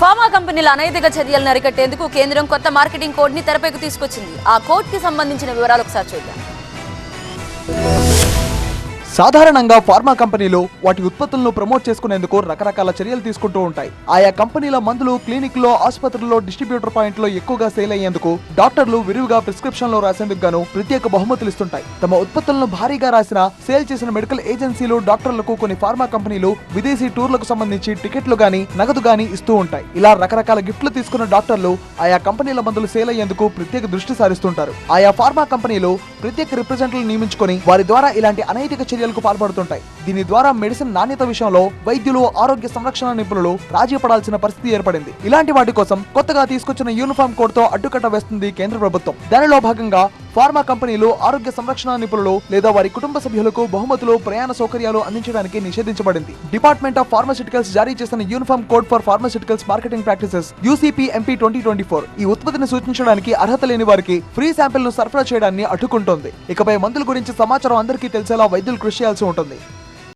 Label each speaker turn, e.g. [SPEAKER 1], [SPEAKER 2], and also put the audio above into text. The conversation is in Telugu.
[SPEAKER 1] ఫార్మా కంపెనీల అనైతిక చర్యలను అరికట్టేందుకు కేంద్రం కొత్త మార్కెటింగ్ కోడ్ని తెరపైకి తీసుకొచ్చింది. ఆ కోడ్కి సంబంధించిన వివరాలు ఒకసారి చూద్దాం.
[SPEAKER 2] సాధారణంగా ఫార్మా కంపెనీలు వాటి ఉత్పత్తులను ప్రమోట్ చేసుకునేందుకు రకరకాల చర్యలు తీసుకుంటూ ఉంటాయి. ఆయా కంపెనీల మందులు క్లినిక్లో ఆసుపత్రుల్లో డిస్ట్రిబ్యూటర్ పాయింట్లో ఎక్కువగా సేల్ అయ్యేందుకు డాక్టర్లు విరివిగా ప్రిస్క్రిప్షన్లో రాసేందుకు గాను ప్రత్యేక బహుమతులు ఇస్తుంటాయి. తమ ఉత్పత్తులను భారీగా రాసిన సేల్ చేసిన మెడికల్ ఏజెన్సీలు డాక్టర్లకు కొన్ని ఫార్మా కంపెనీలు విదేశీ టూర్లకు సంబంధించి టికెట్లు గాని నగదు గాని ఇస్తూ ఉంటాయి. ఇలా రకరకాల గిఫ్ట్లు తీసుకున్న డాక్టర్లు ఆయా కంపెనీల మందులు సేల్ అయ్యేందుకు ప్రత్యేక దృష్టి సారిస్తుంటారు. ఆయా ఫార్మా కంపెనీలు ప్రత్యేక రిప్రజెంటర్లు నియమించుకొని వారి ద్వారా ఇలాంటి అనైతిక చర్యలు చర్యలకు పాల్పడుతుంటాయి. దీని ద్వారా మెడిసిన్ నాణ్యత విషయంలో వైద్యులు ఆరోగ్య సంరక్షణ నిపుణులు రాజీ పడాల్సిన పరిస్థితి ఏర్పడింది. ఇలాంటి వాటి కోసం కొత్తగా తీసుకొచ్చిన యూనిఫామ్ కోడ్తో అడ్డుకట్ట వేస్తుంది కేంద్ర ప్రభుత్వం. దానిలో భాగంగా ఫార్మా కంపెనీలు ఆరోగ్య సంరక్షణ నిపుణులు లేదా వారి కుటుంబ సభ్యులకు బహుమతులు ప్రయాణ సౌకర్యాలు అందించడానికి నిషేధించబడింది. డిపార్ట్మెంట్ ఆఫ్ ఫార్మాసిటికల్స్ జారీ చేసిన uniform code for pharmaceuticals marketing practices UCP MP twenty twenty four ఈ ఉత్పత్తిని సూచించడానికి అర్హత లేని వారికి ఫ్రీ శాంపిల్ను సరఫరా చేయడాన్ని అడ్డుకుంటోంది. ఇకపై మందుల గురించి సమాచారం అందరికీ తెలిసేలా వైద్యులు కృషి చేయాల్సి ఉంటుంది.